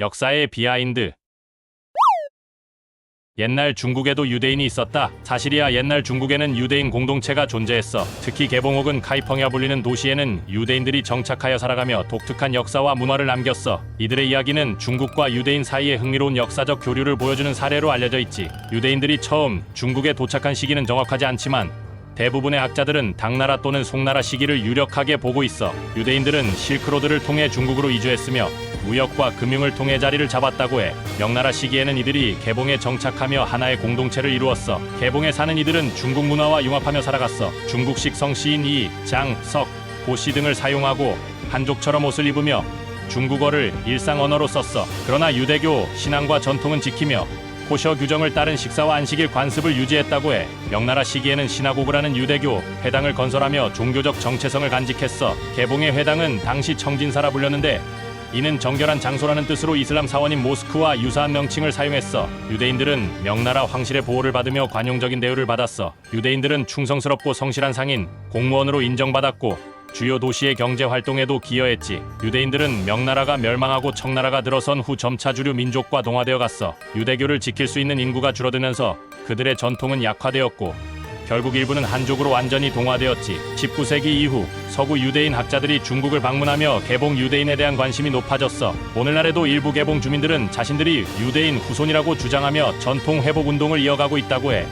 역사의 비하인드 옛날 중국에도 유대인이 있었다. 사실이야 옛날 중국에는 유대인 공동체가 존재했어. 특히 개봉 혹은 카이펑이라 불리는 도시에는 유대인들이 정착하여 살아가며 독특한 역사와 문화를 남겼어. 이들의 이야기는 중국과 유대인 사이의 흥미로운 역사적 교류를 보여주는 사례로 알려져 있지. 유대인들이 처음 중국에 도착한 시기는 정확하지 않지만 대부분의 학자들은 당나라 또는 송나라 시기를 유력하게 보고 있어. 유대인들은 실크로드를 통해 중국으로 이주했으며 무역과 금융을 통해 자리를 잡았다고 해. 명나라 시기에는 이들이 개봉에 정착하며 하나의 공동체를 이루었어. 개봉에 사는 이들은 중국 문화와 융합하며 살아갔어. 중국식 성씨인 이, 장, 석, 고씨 등을 사용하고 한족처럼 옷을 입으며 중국어를 일상 언어로 썼어. 그러나 유대교 신앙과 전통은 지키며 코셔 규정을 따른 식사와 안식일 관습을 유지했다고 해. 명나라 시기에는 시나고그라는 유대교 회당을 건설하며 종교적 정체성을 간직했어. 개봉의 회당은 당시 청진사라 불렸는데 이는 정결한 장소라는 뜻으로 이슬람 사원인 모스크와 유사한 명칭을 사용했어. 유대인들은 명나라 황실의 보호를 받으며 관용적인 대우를 받았어. 유대인들은 충성스럽고 성실한 상인, 공무원으로 인정받았고 주요 도시의 경제 활동에도 기여했지. 유대인들은 명나라가 멸망하고 청나라가 들어선 후 점차 주류 민족과 동화되어 갔어. 유대교를 지킬 수 있는 인구가 줄어들면서 그들의 전통은 약화되었고 결국 일부는 한족으로 완전히 동화되었지. 19세기 이후 서구 유대인 학자들이 중국을 방문하며 개봉 유대인에 대한 관심이 높아졌어. 오늘날에도 일부 개봉 주민들은 자신들이 유대인 후손이라고 주장하며 전통 회복 운동을 이어가고 있다고 해.